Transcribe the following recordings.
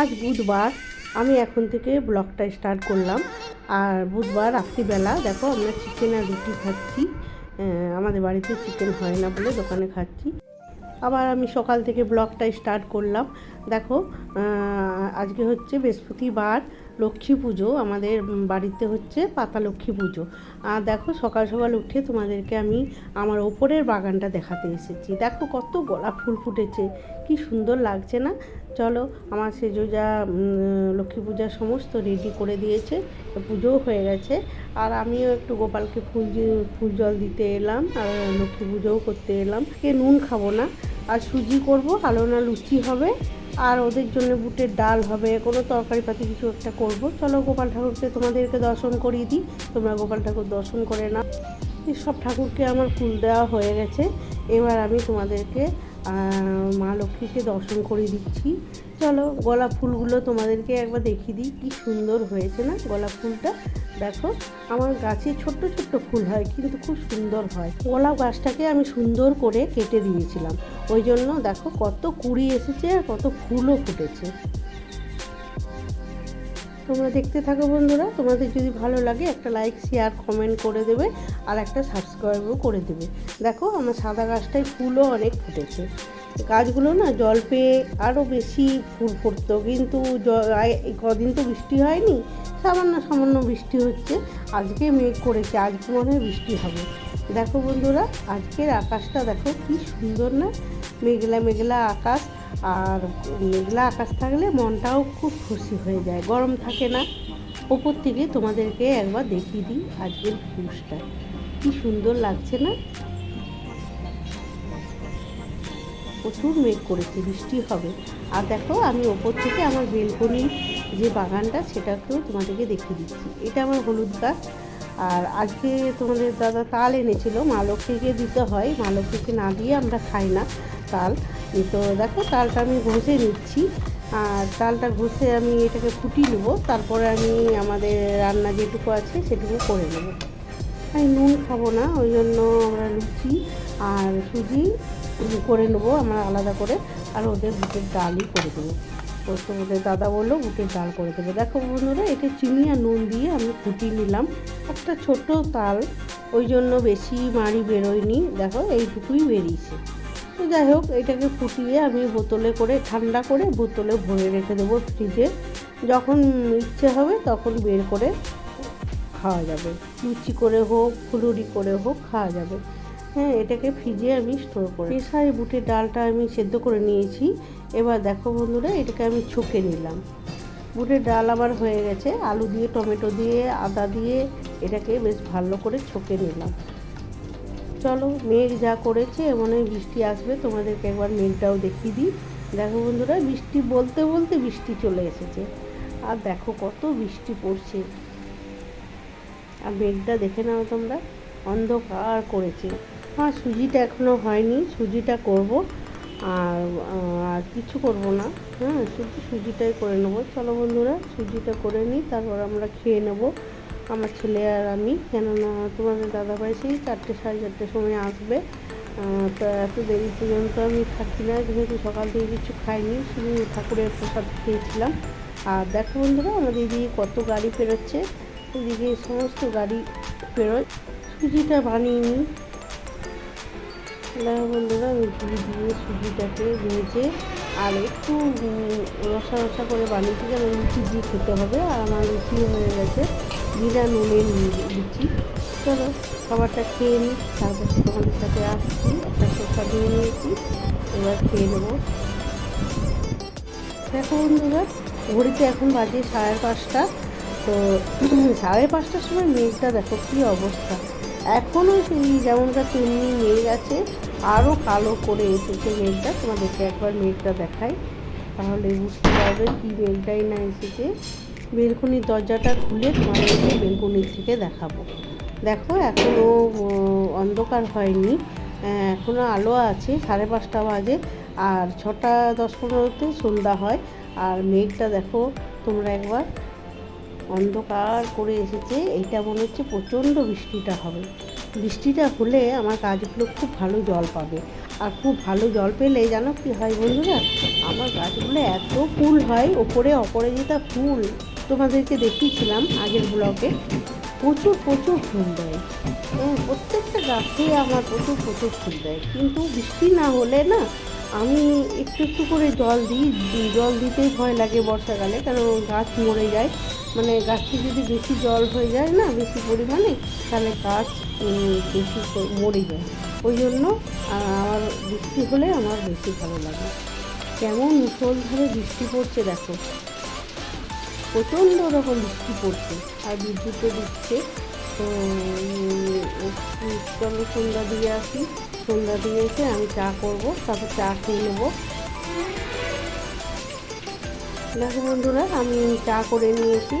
আজ বুধবার আমি এখন থেকে ব্লগটা স্টার্ট করলাম। আর বুধবার রাত্রিবেলা, দেখো আমরা চিকেন আর রুটি খাচ্ছি। আমাদের বাড়িতে চিকেন হয় না বলে দোকানে খাচ্ছি। আবার আমি সকাল থেকে ব্লগটা স্টার্ট করলাম। দেখো আজকে হচ্ছে বৃহস্পতিবার। লক্ষ্মী পুজো, আমাদের বাড়িতে হচ্ছে পাতা লক্ষ্মী পুজো। আর দেখো সকাল সকাল উঠে তোমাদেরকে আমি আমার ওপরের বাগানটা দেখাতে এসেছি। দেখো কত গোলাপ ফুল ফুটেছে, কি সুন্দর লাগছে না? চলো আমার সেজোজা যা লক্ষ্মী পূজার সমস্ত রেডি করে দিয়েছে, পুজোও হয়ে গেছে। আর আমিও একটু গোপালকে ফুল ফুল জল দিতে এলাম, আর লক্ষ্মী পুজোও করতে এলাম। কে নুন খাব না, আর সুজি করব, আলো না লুচি হবে। আর ওদের জন্য বুটের ডাল হবে, কোনো তরকারি পাতি কিছু একটা করব। চলো গোপাল ঠাকুরকে তোমাদেরকে দর্শন করিয়ে দিই। তোমরা গোপাল ঠাকুর দর্শন করে না সব ঠাকুরকে আমার ফুল দেওয়া হয়ে গেছে। এবার আমি তোমাদেরকে মা লক্ষ্মীকে দর্শন করে দিচ্ছি। চলো, গোলাপ ফুলগুলো তোমাদেরকে একবার দেখিয়ে দিই, কি সুন্দর হয়েছে না? গোলাপ ফুলটা, দেখো, আমার গাছে ছোট্ট ছোট্ট ফুল হয়, কিন্তু খুব সুন্দর হয়। গোলাপ গাছটাকে আমি সুন্দর করে কেটে দিয়েছিলাম। ওই জন্য দেখো, কত কুড়ি এসেছে আর কত ফুলও ফুটেছে। তোমরা দেখতে থাকো বন্ধুরা। তোমাদের যদি ভালো লাগে, একটা লাইক শেয়ার কমেন্ট করে দেবে আর একটা সাবস্ক্রাইবও করে দেবে। দেখো, আমার সাদা গাছটায় ফুলও অনেক ফুটেছে। গাছগুলো না জল পেয়ে আরও বেশি ফুল ফুটতো। কিন্তু কদিন তো বৃষ্টি হয়নি, সামান্য সামান্য বৃষ্টি হচ্ছে। আজকে মেঘ করেছে, আজকে মনে হয় বৃষ্টি হবে। দেখো বন্ধুরা, আজকের আকাশটা দেখো কি সুন্দর না। মেঘলা মেঘলা আকাশ। আর মেঘলা আকাশ থাকলে মনটাও খুব খুশি হয়ে যায়। গরম থাকে না। ওপর থেকে তোমাদেরকে একবার দেখিয়ে দিই আজকের ফুসটা কি সুন্দর লাগছে না? প্রচুর মেঘ করেছে, বৃষ্টি হবে। আর দেখো, আমি ওপর থেকে আমার বেলকনির যে বাগানটা, সেটাকেও তোমাদেরকে দেখিয়ে দিচ্ছি। এটা আমার হলুদ গাছ। আর আজকে তোমাদের দাদা তাল এনেছিল। মা লক্ষ্মীকে দিতে হয়। মা লক্ষ্মীকে না দিয়ে আমরা খাই না তাল। তো দেখো, তালটা আমি ঘষে নিচ্ছি। আর তালটা ঘষে আমি এটাকে ফুটিয়ে নেব। তারপরে আমি আমাদের রান্না যেটুকু আছে সেটুকু করে নেব। আমি নুন খাব না, ওই জন্য আমরা লুচি আর সুজি করে নেব আমরা আলাদা করে। আর ওদের বুটের ডালই করে দেবো। তো তোমাদের দাদা বলল বুটের ডাল করে দেবে। দেখো বন্ধুরা এটা চিনি আর নুন দিয়ে আমি ফুটিয়ে নিলাম। একটা ছোট তাল, ওই জন্য বেশি মাড়ি বেরোয়নি। দেখো, এইটুকুই বেরিয়েছে। তো যাই হোক, এটাকে ফুটিয়ে আমি বোতলে করে, ঠান্ডা করে বোতলে ভরে রেখে দেবো ফ্রিজে। যখন ইচ্ছে হবে তখন বের করে খাওয়া যাবে। লুচি করে হোক, ফুলুরি করে হোক, খাওয়া যাবে। হ্যাঁ এটাকে ফ্রিজে আমি স্টোর করে প্রেসারে বুটের ডালটা আমি সেদ্ধ করে নিয়েছি। এবার দেখো বন্ধুরা, এটাকে আমি ছুঁকে নিলাম। বুটের ডাল আবার হয়ে গেছে। আলু দিয়ে, টমেটো দিয়ে, আদা দিয়ে এটাকে বেশ ভালো করে ছকে নিলাম। চলো, মেঘ যা করেছে মনে হয় বৃষ্টি আসবে। তোমাদেরকে একবার মেঘটাও দেখিয়ে দিই। দেখো বন্ধুরা, বৃষ্টি বলতে বলতে বৃষ্টি চলে এসেছে। আর দেখো কত বৃষ্টি পড়ছে। আর মেঘটা দেখে নাও তোমরা, অন্ধকার করেছে। হ্যাঁ সুজিটা এখনও হয়নি, সুজিটা করব। আর আর কিছু করব না। হ্যাঁ শুধু সুজিটাই করে নেব। চলো বন্ধুরা, সুজিটা করে নিই, তারপর আমরা খেয়ে নেব। আমার ছেলে আর আমি। কেননা তোমাদের দাদাভাই সেই চারটে সাড়ে চারটের সময় আসবে। তো এত দেরি পর্যন্ত আমি থাকি না, যেহেতু সকাল থেকে কিছু খাইনি, শুধু ঠাকুরের প্রসাদ খেয়েছিলাম। আর দেখো বন্ধুরা, আমাদের এদিকে কত গাড়ি পেরোচ্ছে। এদিকে সমস্ত গাড়ি পেরোয়। সুজিটা বানিয়ে নিই। বন্ধুরা আমি দিয়ে সুজিটাকে ভেজে আর একটু রসা রসা করে বানিয়েছি যেন লুচি দিয়ে খেতে হবে। আর আমার লুচি হয়ে গেছে। বিনা নুনের লুচি চলো, খাবারটা খেয়ে নিই। তারপর তোমাদের সাথে আসছি। একটা শসা দিয়ে নিয়েছি। এবার খেয়ে নেব। দেখো বন্ধুরা, ঘড়িতে এখন বাজে সাড়ে পাঁচটা। তো সাড়ে পাঁচটার সময় মেঘটা দেখো কী অবস্থা। এখনও সেই যেমনটা তেমনি মেঘ আছে। আরও কালো করে এসেছে মেঘটা তোমাদেরকে একবার মেঘটা দেখাই। তাহলে বুঝতে পারবে কি মেঘটাই না এসেছে। বেলকনির দরজাটা খুলে তোমাদেরকে বেলকনির থেকে দেখাবো। দেখো এখনও অন্ধকার হয়নি। এখনও আলো আছে, সাড়ে পাঁচটা বাজে, আর ছটা দশ পনেরোতে সন্ধ্যা হয়। আর মেঘটা দেখো, তোমরা একবার অন্ধকার করে এসেছে। এইটা মনে হচ্ছে প্রচণ্ড বৃষ্টিটা হবে। বৃষ্টিটা হলে আমার গাছগুলো খুব ভালো জল পাবে। আর খুব ভালো জল পেলে জানো কি হয় বন্ধুরা? আমার গাছগুলো এত ফুল হয় ওপরে অপরাজিতা ফুল তোমাদেরকে দেখিয়েছিলাম আগের ব্লকে প্রচুর প্রচুর ফুল দেয়। হ্যাঁ, প্রত্যেকটা গাছেই আমার প্রচুর প্রচুর ফুল দেয়। কিন্তু বৃষ্টি না হলে না আমি একটু একটু করে জল দিই জল দিতেই ভয় লাগে বর্ষাকালে, কারণ গাছ মরে যায়। মানে গাছে যদি বেশি জল হয়ে যায় না, বেশি পরিমাণে, তাহলে গাছ বেশি মরে যায়। ওই জন্য আমার বৃষ্টি হলে আমার বেশি ভালো লাগে। কেমন মুসলধারে বৃষ্টি পড়ছে দেখো। প্রচণ্ড রকম বৃষ্টি পড়ছে, আর বিদ্যুৎও দিচ্ছে তো একটু চলো সন্ধ্যা দিয়ে আসি। সন্ধ্যা দিয়ে এসে আমি চা করব, তারপর চা খেয়ে নেব। দেখো বন্ধুরা, আমি চা করে নিয়েছি।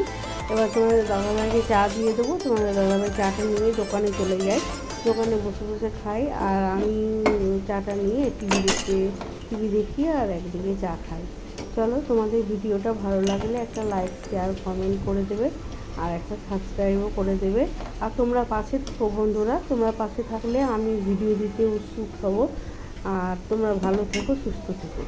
এবার তোমাদের দাদাভাইকে চা দিয়ে দেবো। তোমাদের দাদাভাই চাটা নিয়ে দোকানে চলে যায়। দোকানে বসে বসে খাই আর আমি চাটা নিয়ে টিভি দেখতে, টিভি দেখি আর একদিকে চা খাই। চলো, তোমাদের ভিডিওটা ভালো লাগলে একটা লাইক, শেয়ার, কমেন্ট করে দেবে। আর একটা সাবস্ক্রাইবও করে দেবে। আর তোমরা পাশে থাকো বন্ধুরা, তোমরা পাশে থাকলে আমি ভিডিও দিতে উৎসুক হব। আর তোমরা ভালো থেকো, সুস্থ থেকো।